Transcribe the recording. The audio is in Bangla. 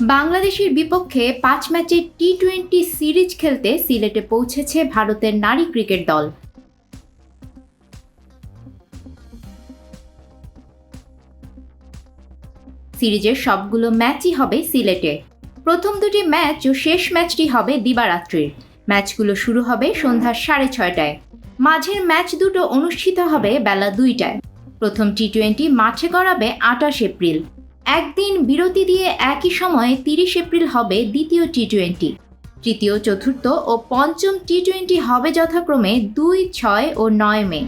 বাংলাদেশের বিপক্ষে পাঁচ ম্যাচের টি টোয়েন্টি সিরিজ খেলতে সিলেটে পৌঁছেছে ভারতের নারী ক্রিকেট দল। সিরিজের সবগুলো ম্যাচই হবে সিলেটে। প্রথম দুটি ম্যাচ ও শেষ ম্যাচটি হবে দিবারাত্রির। ম্যাচগুলো শুরু হবে সন্ধ্যা সাড়ে ছয়টায়। মাঝের ম্যাচ দুটো অনুষ্ঠিত হবে বেলা দুইটায়। প্রথম টি টোয়েন্টি মাঠে গড়াবে আটাশ এপ্রিল। একদিন বিরতি দিয়ে একই সময়ে তিরিশ এপ্রিল হবে দ্বিতীয় টি টোয়েন্টি তৃতীয়, চতুর্থ ও পঞ্চম টি টোয়েন্টি হবে যথাক্রমে দুই, ছয় ও নয় মে।